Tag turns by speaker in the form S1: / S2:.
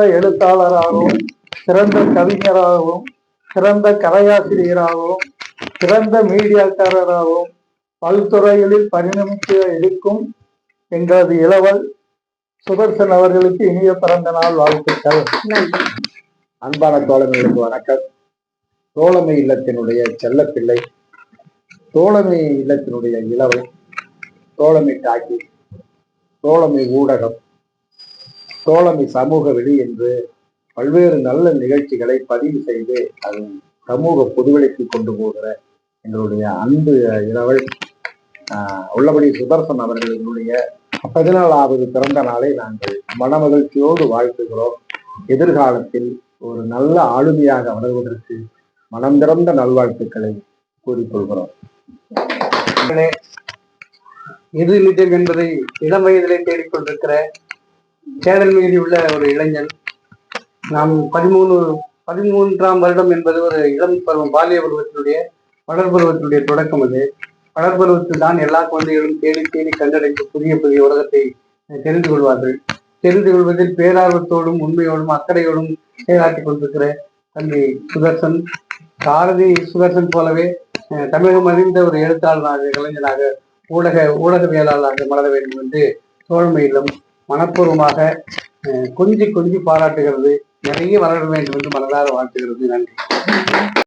S1: எழுத்தாளராகவும் சிறந்த கவிஞராகவும் சிறந்த கதையாசிரியராகவும் சிறந்த மீடியாக்காரராகவும் பல்துறைகளில் பரிணமிக்க இருக்கும் எங்களது இளவல் சுதர்சன் அவர்களுக்கு இனிய பிறந்த நாள் வாழ்த்துக்கள்.
S2: அன்பான தோழமைகளுக்கு வணக்கம். தோழமை இல்லத்தினுடைய செல்லப்பிள்ளை தோழமை இல்லத்தினுடைய இளவை தோழமை டாக்கி தோழமை ஊடகம். சோழமை சமூக வெளி என்று பல்வேறு நல்ல நிகழ்ச்சிகளை பதிவு செய்து அது சமூக பொதுவெளிக்கு கொண்டு போகிற எங்களுடைய அன்பு இரவல் ஆஹ், உள்ளபடி சுதர்சன் அவர்களினுடைய பதினாலாவது பிறந்த நாளை நாங்கள் மனமகிழ்ச்சியோடு வாழ்த்துகிறோம். எதிர்காலத்தில் ஒரு நல்ல ஆளுமையாக வளர்வதற்கு மனம் திறந்த நல்வாழ்த்துக்களை கூறிக்கொள்கிறோம்.
S1: எது நிஜம் என்பதை இளம் வயதிலே தேடிக்கொண்டிருக்கிற சேதல் மீதி உள்ள ஒரு இளைஞன். நாம் பதிமூணு பதிமூன்றாம் வருடம் என்பது ஒரு இளம் பருவம் பாலிய பருவத்தினுடைய வளர்பருவத்தினுடைய தொடக்கம் அது. வளர்பருவத்தில் தான் எல்லா குழந்தைகளும் தேடி தேடி கண்டடைந்து புதிய புதிய உலகத்தை தெரிந்து கொள்வார்கள். தெரிந்து கொள்வதில் பேரார்வத்தோடும் உண்மையோடும் அக்கறையோடும் செயலாற்றிக் கொண்டிருக்கிற தம்பி சுதர்சன் சாரதி சுதர்சன் போலவே அஹ், தமிழகம் அறிந்த ஒரு எழுத்தாளராக இளைஞனாக ஊடக ஊடகவியலாளராக மலர வேண்டும் என்று தோழமையிலும் மனப்பூர்வமாக கொஞ்சி கொஞ்சி பாராட்டுகிறது. நிறைய வளர வேண்டும் என்று மனதார வாழ்த்துகிறது. நன்றி.